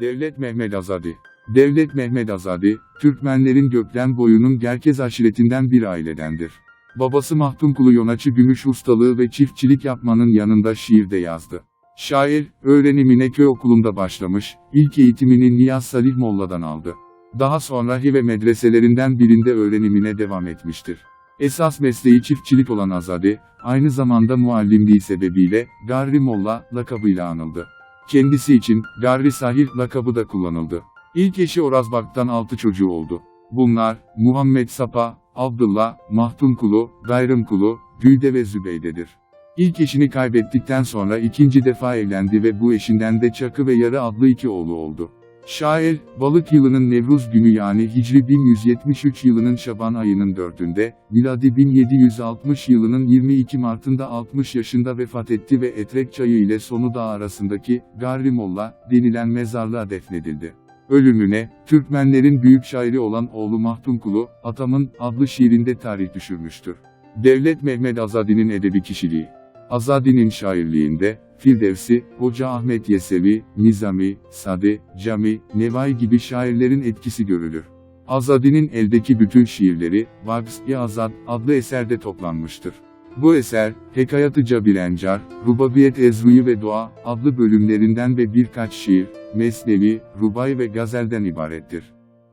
Devlet Mehmet Azadi Devlet Mehmet Azadi, Türkmenlerin Göklen boyunun Gerkez aşiretinden bir ailedendir. Babası Mahtumkulu Yonaçı gümüş ustalığı ve çiftçilik yapmanın yanında şiir de yazdı. Şair, öğrenimine köy okulunda başlamış, ilk eğitimini Niyaz Salih Molla'dan aldı. Daha sonra Hive medreselerinden birinde öğrenimine devam etmiştir. Esas mesleği çiftçilik olan Azadi, aynı zamanda muallimliği sebebiyle Garri Molla lakabıyla anıldı. Kendisi için Garri Sahir lakabı da kullanıldı. İlk eşi Orazbak'tan 6 çocuğu oldu. Bunlar, Muhammed Sapa, Abdullah, Mahtumkulu, Gayrımkulu, Gülde ve Zübeyde'dir. İlk eşini kaybettikten sonra ikinci defa evlendi ve bu eşinden de Çakı ve Yarı adlı iki oğlu oldu. Şair, balık yılının Nevruz günü yani Hicri 1173 yılının Şaban ayının 4'ünde, miladi 1760 yılının 22 Mart'ında 60 yaşında vefat etti ve Etrek Çayı ile Sonu Dağı arasındaki, Garri Molla, denilen mezarlığa defnedildi. Ölümüne, Türkmenlerin büyük şairi olan oğlu Mahtumkulu, Atam'ın adlı şiirinde tarih düşürmüştür. Devlet Mehmet Azadi'nin edebi kişiliği. Azadi'nin şairliğinde, Firdevsi, Hoca Ahmet Yesevi, Nizami, Sade, Cami, Nevai gibi şairlerin etkisi görülür. Azadi'nin eldeki bütün şiirleri, Vagz-i Azad adlı eserde toplanmıştır. Bu eser, Hekayatı Cabirencar, Rubabiyet Ezruyu ve Doğa adlı bölümlerinden ve birkaç şiir, mesnevi, rubay ve gazelden ibarettir.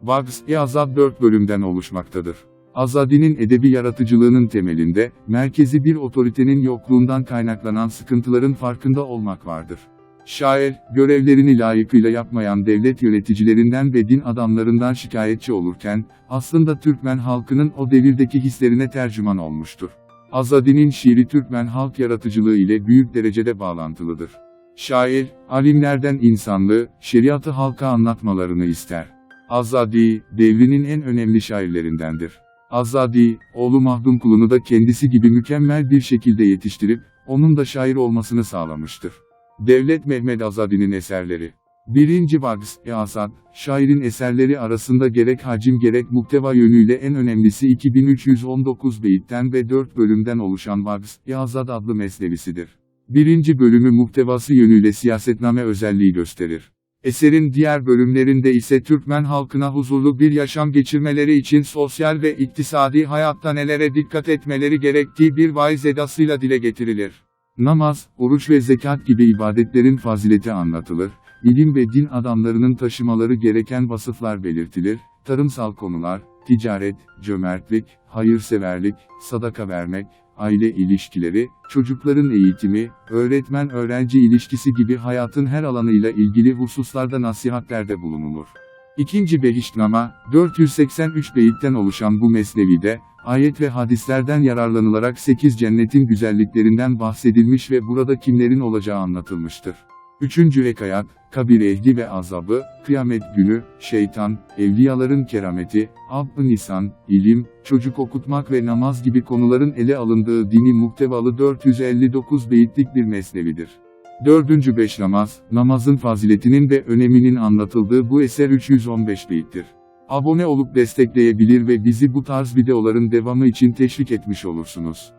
Vagz-i Azad dört bölümden oluşmaktadır. Azadi'nin edebi yaratıcılığının temelinde, merkezi bir otoritenin yokluğundan kaynaklanan sıkıntıların farkında olmak vardır. Şair, görevlerini layıkıyla yapmayan devlet yöneticilerinden ve din adamlarından şikayetçi olurken, aslında Türkmen halkının o devirdeki hislerine tercüman olmuştur. Azadi'nin şiiri Türkmen halk yaratıcılığı ile büyük derecede bağlantılıdır. Şair, alimlerden insanlığı, şeriatı halka anlatmalarını ister. Azadi, devrinin en önemli şairlerindendir. Azadi, oğlu Mahdum Kulunu da kendisi gibi mükemmel bir şekilde yetiştirip, onun da şair olmasını sağlamıştır. Devlet Mehmet Azadi'nin eserleri 1. Vagz-i Azad, şairin eserleri arasında gerek hacim gerek muhteva yönüyle en önemlisi 2319 beyitten ve 4 bölümden oluşan Vagz-i Azad adlı mesnevisidir. Birinci bölümü muhtevası yönüyle siyasetname özelliği gösterir. Eserin diğer bölümlerinde ise Türkmen halkına huzurlu bir yaşam geçirmeleri için sosyal ve iktisadi hayatta nelere dikkat etmeleri gerektiği bir vaiz edasıyla dile getirilir. Namaz, oruç ve zekat gibi ibadetlerin fazileti anlatılır, ilim ve din adamlarının taşımaları gereken vasıflar belirtilir, tarımsal konular, ticaret, cömertlik, hayırseverlik, sadaka vermek, aile ilişkileri, çocukların eğitimi, öğretmen-öğrenci ilişkisi gibi hayatın her alanıyla ilgili hususlarda nasihatlerde bulunulur. İkinci Behiştnama, 483 beyitten oluşan bu mesnevide, ayet ve hadislerden yararlanılarak 8 cennetin güzelliklerinden bahsedilmiş ve burada kimlerin olacağı anlatılmıştır. Üçüncü Hekayat, kabir ehli ve azabı, kıyamet günü, şeytan, evliyaların kerameti, ab-ı nisan, ilim, çocuk okutmak ve namaz gibi konuların ele alındığı dini muhtevalı 459 beyitlik bir mesnevidir. Dördüncü beş namaz, namazın faziletinin ve öneminin anlatıldığı bu eser 315 beyittir. Abone olup destekleyebilir ve bizi bu tarz videoların devamı için teşvik etmiş olursunuz.